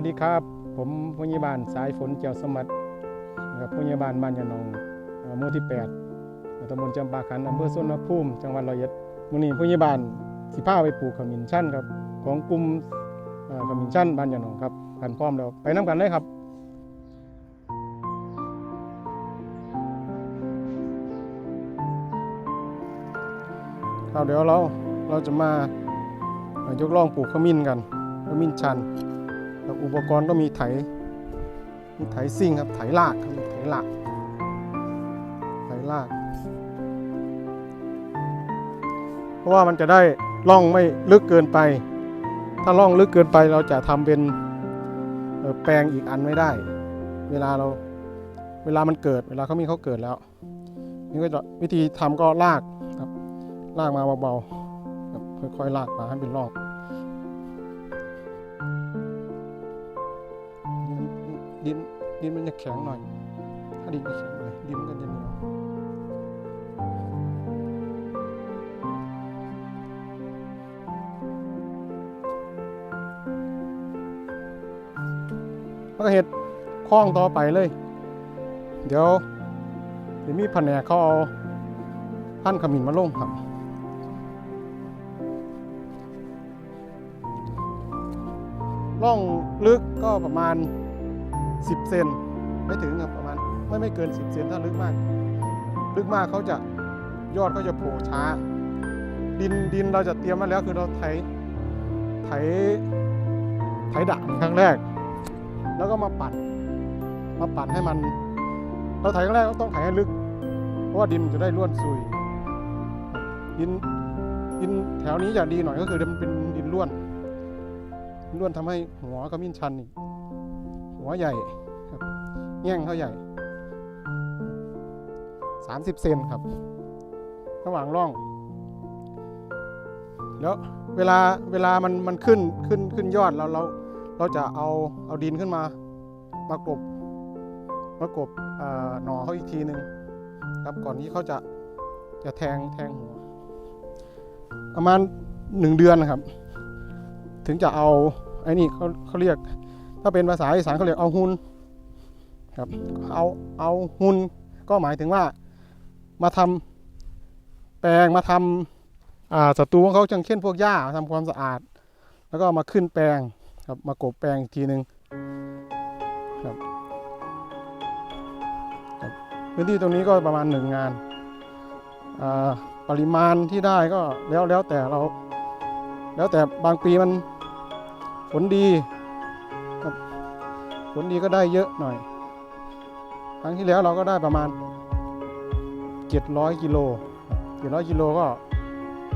วัสดีครับ ผมพยาบาลสายฝนเจียวสมัตินะครับพยาบาลบ้านยานองหมู่ที่8ตำบลจำปาขันอำเภอสวนทรภูมิจังหวัดร้อยเอ็ดมื้อนี้พยาบาลสิพาไปปลูกขมิ้นชันครับของกลุ่มขมิ้นชันบ้านยานองครับกันพร้อมแล้วไปนํกันเลยครับครับเดี๋ยวเราเราจะมายกล่องปลูกขมิ้นกันขมิ้นชัน แล้วอุปกรณ์ก็มีไถมีไถซิ่งครับไถลากครับไถลากไถลาก เพราะว่ามันจะได้ล่องไม่ลึกเกินไป ถ้าล่องลึกเกินไปเราจะทำเป็นแปลงอีกอันไม่ได้ เวลาเราเวลามันเกิดเวลาเขามีเขาเกิดแล้ว นี่ก็จะวิธีทำก็ลากครับลากมาเบาๆค่อยๆลากมาให้เป็นรอบ ดินดินมันจะแข็งหน่อย ถ้าดินไม่แข็งเลยดินมันก็จะเหนียวแล้วก็เห็ดคล้องต่อไปเลย เดี๋ยวเดี๋ยวมีแผนกเขาเอาพันขมิ้นมาลงครับร่องลึกก็ประมาณ 10 เซนไม่ถึงครับประมาณไม่ไม่เกิน 10 เซนถ้าลึกมาก ลึกมากเขาจะยอดเขาจะโผล่ช้า ดินดินเราจะเตรียมมาแล้วคือเราไถไถไถด่างครั้งแรก แล้วก็มาปัดมาปัดให้มัน เราไถครั้งแรกก็ต้องไถให้ลึก เพราะว่าดินจะได้ร่วนซุย ดินดินแถวนี้จะดีหน่อยก็คือมันเป็นดินร่วนล้วนทำให้หัวขมิ้นชันนี่ หัวใหญ่ครับแง่งเขาใหญ่ 30 เซนครับ ระหว่างร่อง แล้วเวลาเวลามันมันขึ้นขึ้นขึ้นยอดเราเราเราจะเอาเอาดินขึ้นมามากบมากบหน่อเขาอีกทีหนึ่งครับก่อนที่เขาจะจะแทงแทงหัว ประมาณหนึ่งเดือนนะครับ ถึงจะเอาไอ้นี่เขาเขาเรียก ถ้าเป็นภาษาอีสานเขาเรียกเอาหุนครับเอาเอาหุนก็หมายถึงว่ามาทำแปลงมาทำอ่าศัตรูของเขาอย่างเช่นพวกหญ้ามาทำความสะอาด แล้วก็มาขึ้นแปลงครับมากบแปลงอีกทีหนึ่งครับพื้นที่ตรงนี้ก็ประมาณหนึ่งงานาปริมาณที่ได้ก็แล้วแล้วแต่เรา แล้วแต่บางปีมันฝนดี ฝนดีก็ได้เยอะหน่อย ครั้งที่แล้วเราก็ได้ประมาณ 700กิโล700กิโลก็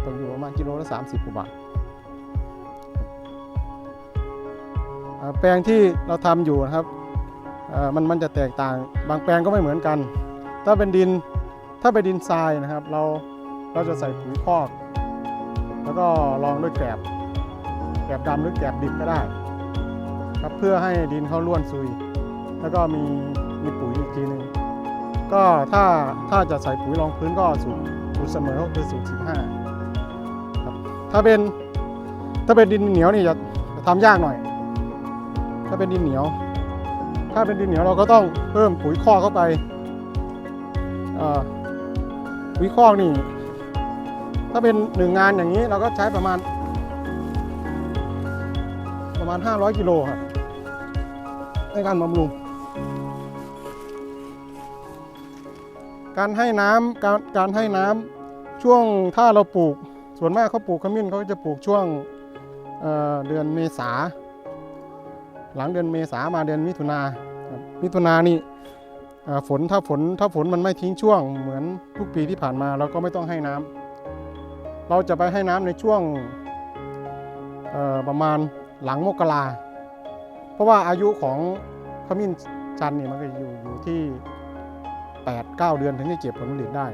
ตกอยู่ประมาณกิโลละ30กว่าบาทแปลงที่เราทำอยู่นะครับมันมันจะแตกต่าง บางแปลงก็ไม่เหมือนกัน ถ้าเป็นดินถ้าเป็นดินทรายนะครับ เราเราจะใส่ปุ๋ยคอก แล้วก็ลองด้วยแกลบแกลบดำหรือแกลบดิบก็ได้ ครับเพื่อให้ดินเขาร่วนซุย แล้วก็มีมีปุ๋ยอีกทีหนึ่งก็ถ้าถ้าจะใส่ปุ๋ยรองพื้นก็สูตรสูตรเสมอก็คือสูตร15ครับถ้าเป็นถ้าเป็นดินเหนียวนี่จะทำยากหน่อย ถ้าเป็นดินเหนียว ถ้าเป็นดินเหนียวเราก็ต้องเพิ่มปุ๋ยคอกเข้าไปปุ๋ยคอกนี่ ถ้าเป็นหนึ่งงานอย่างนี้เราก็ใช้ประมาณประมาณ 500 กิโลครับ ในการบำรุง การให้น้ำการการให้น้ำช่วงถ้าเราปลูก ส่วนมากเขาปลูกขมิ้นเขาจะปลูกช่วงเเดือนเมษา หลังเดือนเมษามาเดือนมิถุนามิถุนานี่ฝนถ้าฝนถ้าฝนมันไม่ทิ้งช่วงเหมือนทุกปีที่ผ่านมาเราก็ไม่ต้องให้น้ำเราจะไปให้น้ำในช่วงประมาณหลังมกรา เพราะว่าอายุของขมิ้นชันนี่มันก็อยู่อยู่ที่ 8-9 เดือนถึงจะเก็บผลผลิตได้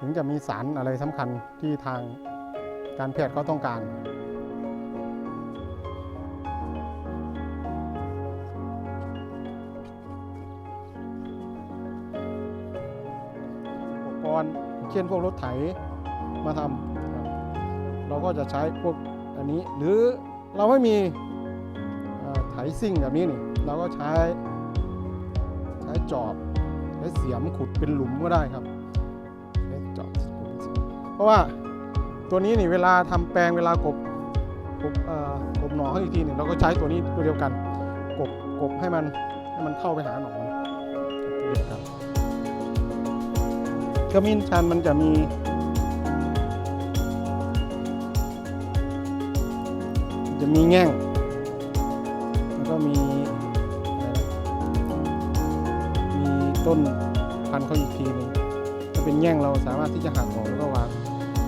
ถึงจะมีสารอะไรสำคัญที่ทางการแพทย์เขาต้องการอุปกรณ์เช่นพวกรถไถมาทำเราก็จะใช้พวกอันนี้หรือเราไม่มี ซิ่งแบบนี้นี่เราก็ใช้ใช้จอบใช้เสียมขุดเป็นหลุมก็ได้ครับใช้จอบขุดเพราะว่าตัวนี้นี่เวลาทำแปลงเวลากบกบเอ่อกบหนอนเขาอีกทีนึ่งเราก็ใช้ตัวนี้ตัวเดียวกันกบกบให้มันให้มันเข้าไปหาหนอนตัวเดียวกันขมิ้นชันมันจะมีจะมีแง่ง มี มีต้นพันเขาอีกทีหนึงถ้าเป็นแง่งเราสามารถที่จะหักออกแล้วก็วาง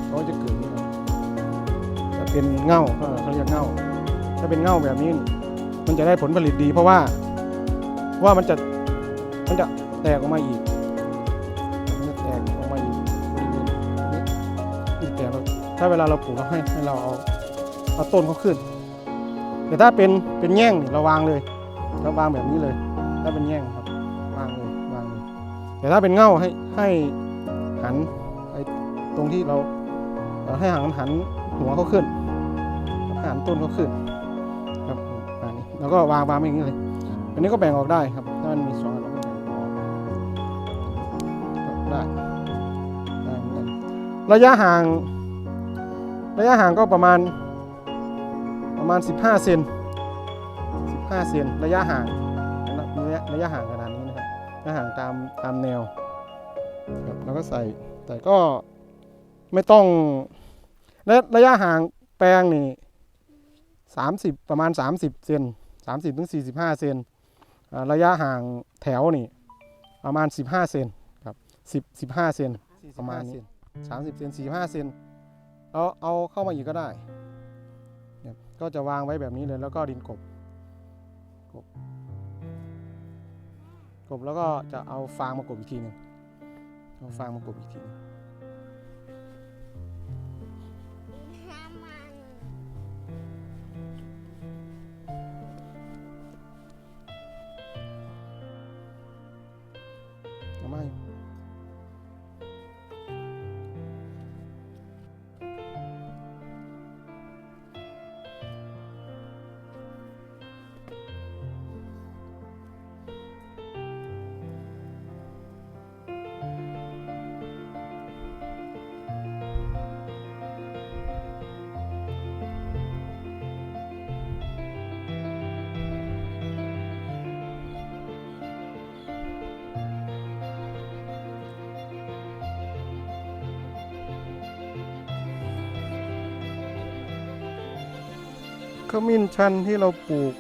เขาจะเกิดนี่ครับจะเป็นเง่าเขาเรียกเง่า ถ้าเป็นเง่าแบบนี้ มันจะได้ผลผลิตดี เพราะว่าว่ามันจะมันจะแตกออกมาอีกมันจะแตกออกมาอีกบริเวณนี้อีกแตกถ้าเวลาเราปลูกเราให้ให้เราเอาเอาต้นเขาขึ้น แต่ถ้าเป็นเป็นแง่งเราวางเลยเราวางแบบนี้เลย ถ้าเป็นแง่งครับวางเลยวางเลยแต่ถ้าเป็นเง่าให้ให้หันไอ้ตรงที่เราเอ่อให้หันหันหัวเขาขึ้นหันต้นเขาขึ้นครับอันนี้แล้วก็วางวางอย่างนี้เลยอันนี้ก็แบ่งออกได้ครับถ้ามันมีสองอันเราก็แบ่งออกได้ได้เหมือนกันระยะห่างระยะห่างก็ประมาณ ประมาณ 15 เซน 15 เซนระยะห่างระยะระยะห่างขนาดนี้นะครับระยะห่างตามตามแนวครับแล้วก็ใส่แต่ก็ไม่ต้องและระยะห่างแปลงนี่30 ประมาณ 30 เซน30ถึง45 เซนอ่าระยะห่างแถวนี่ประมาณ 15 เซนครับ10 15 เซนประมาณนี้30 เซน45 เซนเราเอาเข้ามาอีกก็ได้ ก็จะวางไว้แบบนี้เลยแล้วก็ดินกบกบกบแล้วก็จะเอาฟางมากบอีกทีหนึ่งเอาฟางมากบอีกทีหนึง มิ้นชันที่เราปลูก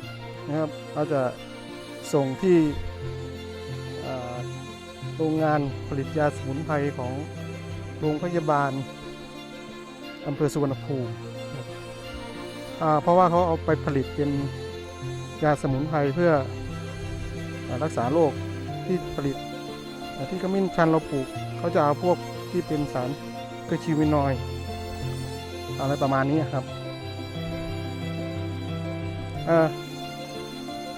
นะครับเราจะส่งที่โรงงานผลิตยาสมุนไพรของโรงพยาบาลอำเภอสุวรรณภูมิเพราะว่าเขาเอาไปผลิตเป็นยาสมุนไพรเพื่ออรักษาโรคที่ผลิตที่ขมิ้นชันเราปลูกเขาจะเอาพวกที่เป็นสารกระชิวินอยด์อะไรประมาณนี้ครับ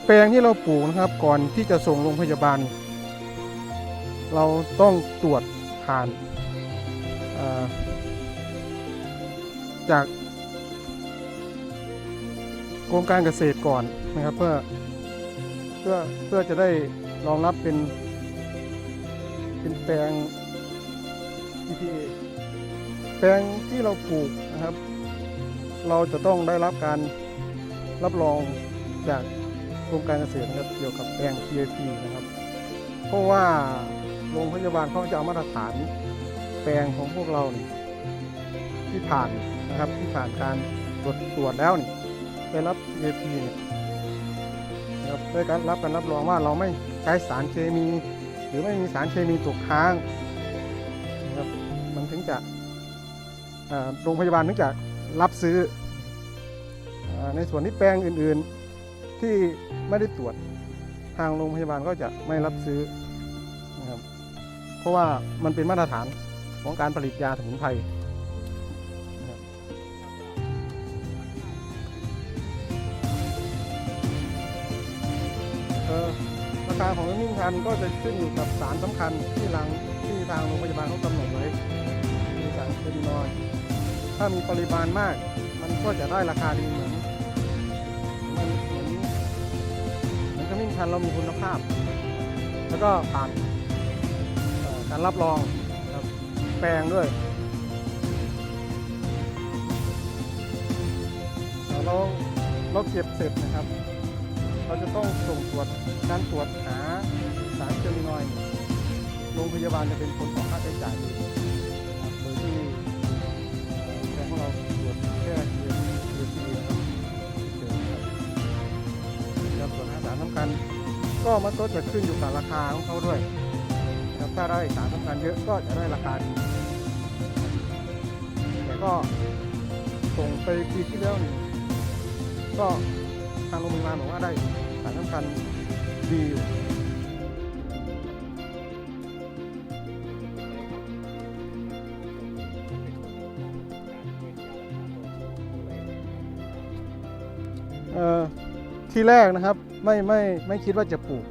แปลงที่เราปลูกนะครับก่อนที่จะส่งโรงพยาบาล เราต้องตรวจผ่านจากกรมการเกษตรก่อนนะครับ เพื่อเพื่อเพื่อจะได้รองรับเป็นเป็นแปลง EPA แปลงที่เราปลูกนะครับ เราจะต้องได้รับการ รับรองจากกรมการเกษตรนะครับเกี่ยวกับแปลง PAP นะครับ เพราะว่าโรงพยาบาลเขาจะเอามาตรฐานแปลงของพวกเรานี่ที่ผ่านนะครับที่ผ่านการตรวจตรวจแล้วนี่ได้รับ PAP เนี่ยนะครับด้การรับการรับรองว่าเราไม่ใช้สารเคมี หรือไม่มีสารเคมีตกค้างนะครับมันถึงจะโรงพยาบาลถึงจะรับซื้อ ในส่วนที่แปลงอื่นๆที่ไม่ได้ตรวจทางโรงพยาบาลก็จะไม่รับซื้อนะครับเพราะว่ามันเป็นมาตรฐานของการผลิตยาสมุนไพรราคาของนิ่งพันก็จะขึ้นอยู่กับสารสำคัญที่ทางที่ทางโรงพยาบาลเขากำหนดไว้มีสารเคมีน้อยถ้ามีปริมาณมาก มันก็จะได้ราคาดีเหมือน เหมือนขมิ้นชันเรามีคุณภาพ แล้วก็ผ่านการรับรองครับแปลงด้วยเราเราเก็บเสร็จนะครับ เราจะต้องส่งตรวจการตรวจหาสารเคมีนอยโรงพยาบาลจะเป็นคนออกค่าใช้จ่าย สารสำคัญ ก็มันก็จะขึ้นอยู่กับราคาของเขาด้วยครับถ้าได้สารสำคัญเยอะก็จะได้ราคาดีแต่ก็ส่งไปปีที่แล้วนี่ก็ทางโรงพยาบาลบอกว่าได้สารสำคัญดีอยู่ที่แรกนะครับ ไม่ไม่ไม่คิดว่าจะปลูก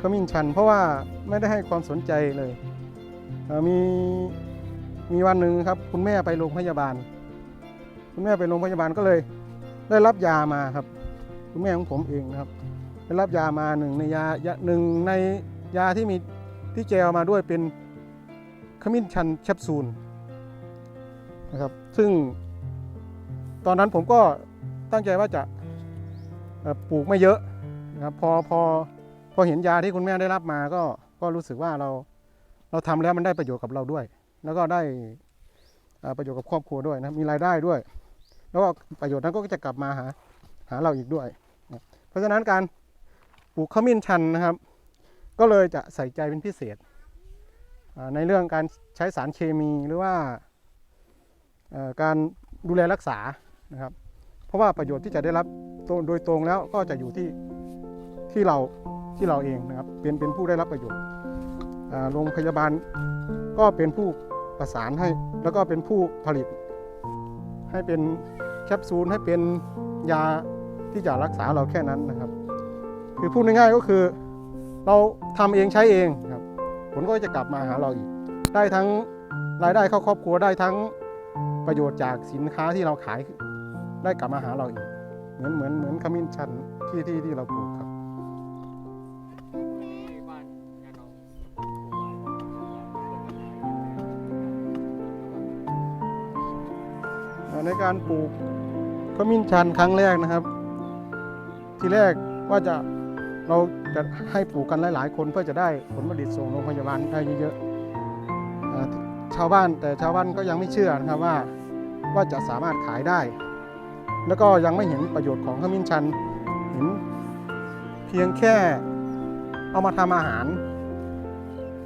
ขมิ้นชัน เพราะว่าไม่ได้ให้ความสนใจเลยเมีมีวันหนึ่งครับ คุณแม่ไปโรงพยาบาล คุณแม่ไปโรงพยาบาลก็เลย ได้รับยามาครับ คุณแม่ของผมเองนะครับได้รับยามาหนึ่งในยาหนึ่งในยาที่มีที่แจวมาด้วยเป็นขมิ้นชันแคปซูลนะครับ ซึ่งตอนนั้นผมก็ตั้งใจว่าจะปลูกไม่เยอะ นะครับพอพอพอเห็นยาที่คุณแม่ได้รับมาก็ก็รู้สึกว่าเราเราทำแล้วมันได้ประโยชน์กับเราด้วย แล้วก็ได้ประโยชน์กับครอบครัวด้วยนะมีรายได้ด้วย แล้วก็ประโยชน์นั้นก็จะกลับมาหาหาเราอีกด้วยนะเพราะฉะนั้นการปลูกขมิ้นชันนะครับ ก็เลยจะใส่ใจเป็นพิเศษ ในเรื่องการใช้สารเคมีหรือว่าการดูแลรักษานะครับ เพราะว่าประโยชน์ที่จะได้รับโดยตรงแล้วก็จะอยู่ที่ ที่เราที่เราเองนะครับเป็นเป็นผู้ได้รับประโยชน์โรงพยาบาลก็เป็นผู้ประสานให้ แล้วก็เป็นผู้ผลิต ให้เป็นแคปซูลให้เป็นยาที่จะรักษาเราแค่นั้นนะครับ คือพูดง่ายๆก็คือเราทำเองใช้เองครับผลก็จะกลับมาหาเราอีก ได้ทั้งรายได้เข้าครอบครัวได้ทั้งประโยชน์จากสินค้าที่เราขายได้กลับมาหาเราอีก เหมือนเหมือนเหมือนขมิ้นชันที่ที่ที่เราปลูก ในการปลูกขมิ้นชันครั้งแรกนะครับ ทีแรกว่าจะเราจะให้ปลูกกันหลาย ๆ คนเพื่อจะได้ผลผลิตส่งโรงพยาบาลได้เยอะๆชาวบ้านแต่ชาวบ้านก็ยังไม่เชื่อนะครับว่าว่าจะสามารถขายได้ แล้วก็ยังไม่เห็นประโยชน์ของขมิ้นชันเห็นเพียงแค่เอามาทำอาหาร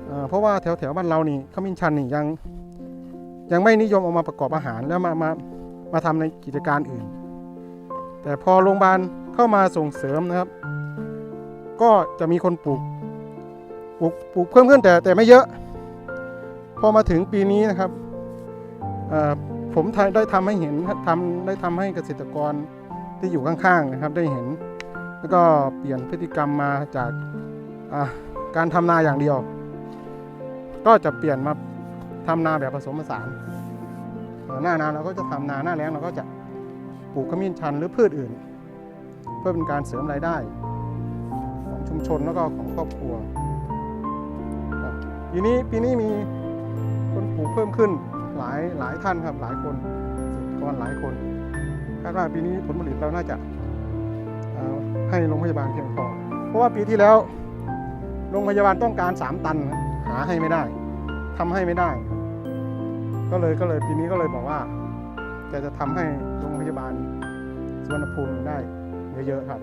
เเพราะว่าแถวแถวๆบ้านเรานี่ขมิ้นชันนี่ยังยังไม่นิยมเอามาประกอบอาหารแล้วมามา มาทำในกิจการอื่น แต่พอโรงพยาบาลเข้ามาส่งเสริมนะครับ ก็จะมีคนปลูกปลูกปลูกเพิ่มขึ้นแต่แต่ไม่เยอะ พอมาถึงปีนี้นะครับผมได้ทำให้เห็นทำได้ทำให้เกษตรกรที่อยู่ข้างๆนะครับได้เห็น แล้วก็เปลี่ยนพฤติกรรมมาจากการทำนาอย่างเดียว ก็จะเปลี่ยนมาทำนาแบบผสมผสาน หน้านาเราก็จะทำนาหน้าแล้งเราก็จะปลูกขมิ้นชันหรือพืชอื่น เพื่อเป็นการเสริมรายได้ ของชุมชนแล้วก็ของครอบครัวปีนี้ปีนี้มีคนปลูกเพิ่มขึ้นหลายหลายท่านครับหลายคนกษตรกรหลายคนคาดว่าปีนี้ผลผลิตเราน่าจะให้โรงพยาบาลเพียงพอเพราะว่าปีที่แล้วโรงพยาบาลต้องการ 3 ตันหาให้ไม่ได้ทำให้ไม่ได้ ก็เลยก็เลยปีนี้ก็เลยบอกว่าจะจะทำให้โรงพยาบาลสุวนภูมิได้เยอะๆครับ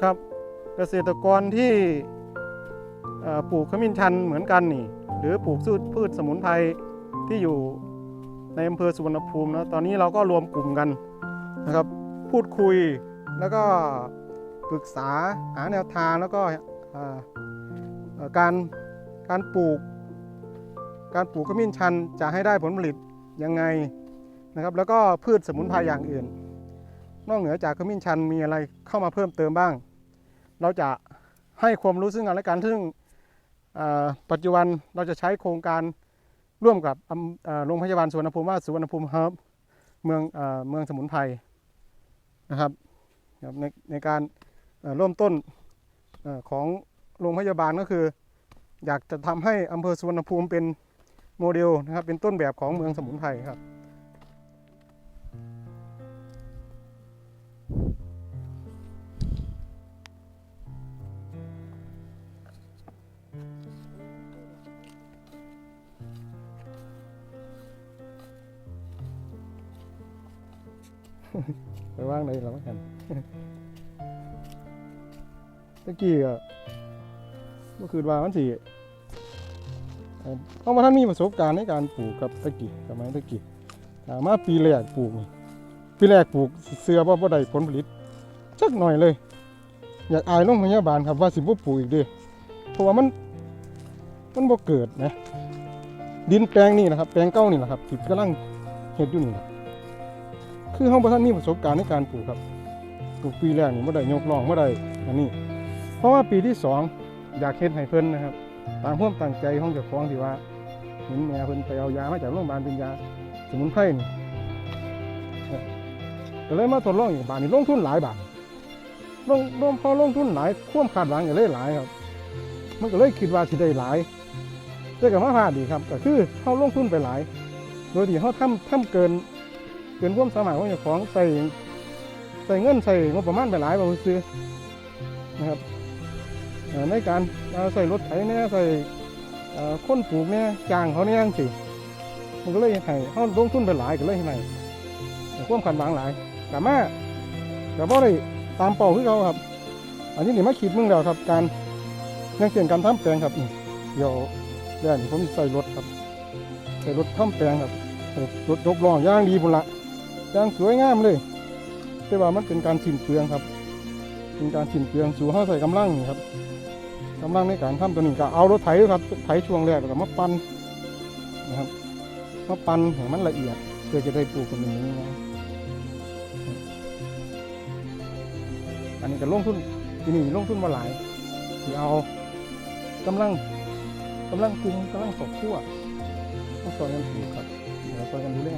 ครับเกษตรกรที่ปลูกขมิ้นชันเหมือนกันนี่ หรือปลูกพืชพืชสมุนไพรที่อยู่ในอำเภอสุวรรณภูมินะตอนนี้เราก็รวมกลุ่มกันนะครับ พูดคุย แล้วก็ปรึกษาหาแนวทางแล้วก็การการปลูก การปลูกขมิ้นชันจะให้ได้ผลผลิตยังไงนะครับ แล้วก็พืชสมุนไพรอย่างอื่น นอกเหนือจากขมิ้นชันมีอะไรเข้ามาเพิ่มเติมบ้าง เราจะให้ความรู้ซึ่งกันและกันซึ่งปัจจุบันเราจะใช้โครงการร่วมกับโรงพยาบาลสุวรรณภูมิว่าสุวรรณภูมิเฮับเมืองเมืองสมุนไพรนะครับ ครับในในการเอ่อเริ่มต้นอของโรงพยาบาลก็คือ อยากจะทำให้อำเภอสุวรรณภูมิเป็นโมเดลนะครับเป็นต้นแบบของเมืองสมุนไพรครับไปว่างเลยแล้วกัน ตะกี้ก็เมื่อคืนว่าวันสี่เพราะว่าท่านมีประสบการณ์ในการปลูกกับตะกี้สมัยตะกี้ถามมาปีแรกปลูกปีแรกปลูกเสือว่าบ่ได้ผลผลิตสักหน่อยเลย อยากอายโรงพยาบาลครับว่าสิบ่ปลูกอีกเด้เพราะว่ามันมันบ่เกิดนะดินแปลงนี่นะครับ แปลงเก้านี่แหละครับที่กำลังเฮ็ดอยู่นี่คือห้องประท่านมีประสบการณ์ในการปลูกครับปลูกปีแรกนี่ไม่ได้ยกลองไม่ได้อันนี้ ราะว่าปีที่สองอยากเฮ็ดให้เพิ่นนะครับต่ามควมตั้งใจของเจ้าของที่ว่าเห็นแม่เพิ่นไปเอายามาจากโรงพยาบาลเป็นยาสมุนไพรนี่ก็เลยมาทดลองอีกบาทนี่ลงทุนหลายบาทลงลงพอลงทุนหลายควมคาดหวังก็เลยหลายครับ มันก็เลยคิดว่าสิได้หลายแต่ก็มาพลาดดีครับก็คือเขาลงทุนไปหลาย โดยที่เขาทำทำเกิน เกินความสามารถของเจ้าของใส่ใส่เงินใส่งบประมาณไปหลายบาทซื้อนะครับ ในการใส่รถไถเนี่ยใส่เอ่อคนปลูกเนี่ยจ้างเขาเนี่ยจังสิมันก็เลยให้เขาลงทุนไปหลายก็เลยเฮ็ดให้ความขันหวังหลายแต่มาแต่บ่ได้ตามเป้าคือเขาครับ อันนี้นี่มาคิดมึงแล้วครับ การยังเช่ยนการทำแปลงครับนี่เดี๋ยวเดี๋ยวนี้ผมใส่รถครับใส่รถทำแปลงครับรถยกล้อย่างดีพุ่นละย่างสวยงามเลย แต่ว่ามันเป็นการสิ้นเปลืองครับ เป็นการสิ้นเปลืองสู่ห้าใส่กำลังนี่ครับ กำลังในการทำตัวนี้ก็เอารถไถครับไถช่วงแรกแล้วก็มาปั่นนะครับมาปั่นให้มันละเอียดเพื่อจะได้ปลูกกันอย่างนี้นะอันนี้ก็ลงทุนที่นี่ลงทุนมาหลายที่เอากำลังกำลังกลุ่มกำลังสอบขั้วมาสอนกันปลูกครับเดี๋ยวเราไปกันดูแล